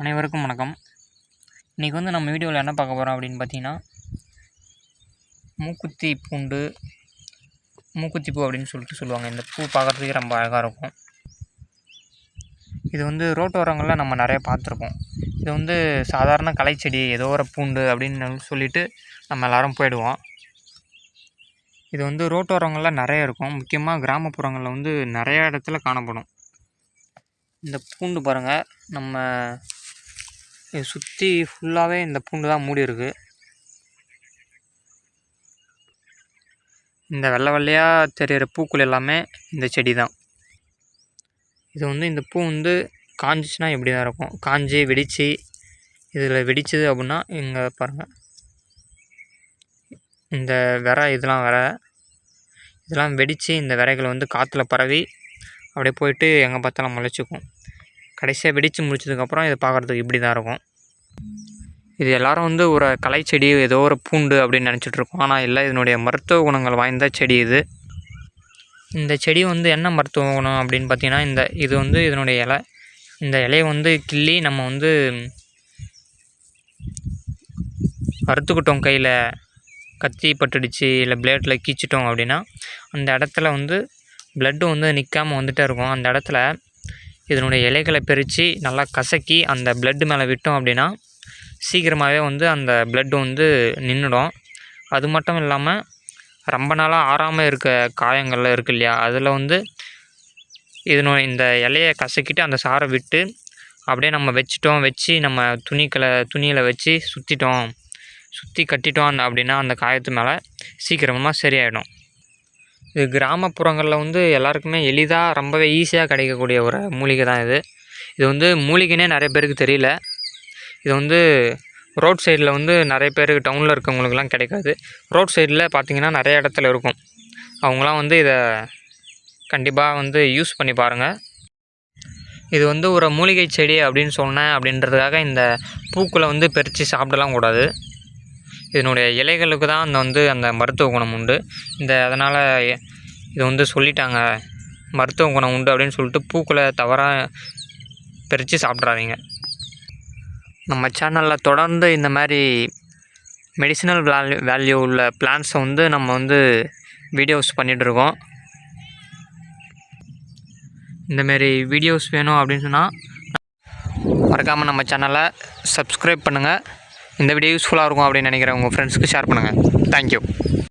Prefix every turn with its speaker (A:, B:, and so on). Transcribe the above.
A: அனைவருக்கும் வணக்கம். இன்றைக்கி வந்து நம்ம வீடியோவில் என்ன பார்க்க போகிறோம் அப்படின்னு பார்த்தீங்கன்னா மூக்குத்தி பூண்டு மூக்குத்தி பூ அப்படின்னு சொல்லிட்டு சொல்லுவாங்க. இந்த பூ பார்க்குறதுக்கே ரொம்ப அழகாக இருக்கும். இது வந்து ரோட்டோரங்களில் நம்ம நிறைய பார்த்துருப்போம். இது வந்து சாதாரண கலைச்செடி ஏதோ ஒரு பூண்டு அப்படின்னு சொல்லிட்டு நம்ம எல்லோரும் போயிடுவோம். இது வந்து ரோட்டோரங்களில் நிறைய இருக்கும். முக்கியமாக கிராமப்புறங்களில் வந்து நிறைய இடத்துல காணப்படும். இந்த பூண்டு பாருங்கள் நம்ம இது சுற்றி ஃபுல்லாகவே இந்த பூண்டு தான் மூடி இருக்கு. இந்த வெள்ளை வெள்ளையாக தெரிகிற பூக்கள் எல்லாமே இந்த செடி தான். இது வந்து இந்த பூ வந்து காஞ்சிச்சுன்னா இப்படி தான் இருக்கும். காஞ்சி வெடித்து இதில் வெடிச்சது அப்படின்னா இங்கே பாருங்கள் இந்த விரை இதெல்லாம் விரை இதெல்லாம் வெடித்து இந்த விரைகள் வந்து காற்றுல பரவி அப்படியே போயிட்டு எங்கே பார்த்தாலும் முளைச்சிக்கும். கடைசியாக வெடித்து முடிச்சதுக்கப்புறம் இதை பார்க்குறதுக்கு இப்படி தான் இருக்கும். இது எல்லாரும் வந்து ஒரு கலைச்செடி ஏதோ ஒரு பூண்டு அப்படின்னு நினச்சிட்ருக்கோம் ஆனால் இல்லை இதனுடைய மருத்துவ குணங்கள் வாய்ந்த செடி இது. இந்த செடி வந்து என்ன மருத்துவ குணம் அப்படின்னு பார்த்தீங்கன்னா இந்த இது வந்து இதனுடைய இலை. இந்த இலையை வந்து கிள்ளி நம்ம வந்து அறுத்துக்கிட்டோம் கையில். கத்தி பட்டுடுச்சு இல்லை பிளேட்டில் கீச்சிட்டோம் அப்படின்னா அந்த இடத்துல வந்து ப்ளட்டு வந்து நிற்காம வந்துகிட்டே இருக்கும். அந்த இடத்துல இதனுடைய இலைகளை பிரித்து நல்லா கசக்கி அந்த ப்ளட்டு மேலே விட்டோம் அப்படின்னா சீக்கிரமாகவே வந்து அந்த ப்ளட்டு வந்து நின்றுடும் அது மட்டும் இல்லாமல் ரொம்ப நாளாக ஆறாமல் இருக்க காயங்கள்லாம் இருக்கு இல்லையா? அதில் வந்து இதனோட இந்த இலையை கசக்கிட்டு அந்த சாரை விட்டு அப்படியே நம்ம வச்சிட்டோம். வச்சு நம்ம துணிக்களை துணியில் வச்சு சுற்றிட்டோம் சுற்றி கட்டிட்டோம் அப்படின்னா அந்த காயத்து மேலே சீக்கிரமாக சரியாயிடும். இது கிராமப்புறங்களில் வந்து எல்லாருக்குமே எளிதாக ரொம்பவே ஈஸியாக கிடைக்கக்கூடிய ஒரு மூலிகை தான் இது. இது வந்து மூலிகைனே நிறைய பேருக்கு தெரியல. இது வந்து ரோட் சைடில் வந்து நிறைய பேருக்கு டவுனில் இருக்கவங்களுக்குலாம் கிடைக்காது. ரோட் சைடில் பார்த்திங்கன்னா நிறைய இடத்துல இருக்கும். அவங்களாம் வந்து இதை கண்டிப்பாக வந்து யூஸ் பண்ணி பாருங்கள் இது வந்து ஒரு மூலிகை செடி அப்படின்னு சொன்னேன் அப்படின்றதுக்காக இந்த பூக்களை வந்து பறித்து சாப்பிடலாம் கூடாது. இதனுடைய இலைகளுக்கு தான் அந்த வந்து அந்த மருத்துவ குணம் உண்டு. இந்த அதனால் இது வந்து சொல்லிட்டாங்க. மருத்துவ குணம் உண்டு அப்படின்னு சொல்லிட்டு பூக்களை தவறாக பிரித்து சாப்பிட்றாதீங்க. நம்ம சேனலில் தொடர்ந்து இந்த மாதிரி மெடிசினல் வேல்யூ வேல்யூ உள்ள பிளான்ஸை வந்து நம்ம வந்து வீடியோஸ் பண்ணிகிட்ருக்கோம் இந்தமாரி வீடியோஸ் வேணும் அப்படின்னு சொன்னால் மறக்காமல் நம்ம சேனலை சப்ஸ்கிரைப் பண்ணுங்கள் இந்த வீடியோ யூஸ்ஃபுல்லாக இருக்கும் அப்படின்னு நினைக்கிறேன். உங்கள் ஃப்ரெண்ட்ஸ்க்கு ஷேர் பண்ணுங்கள் தேங்க்யூ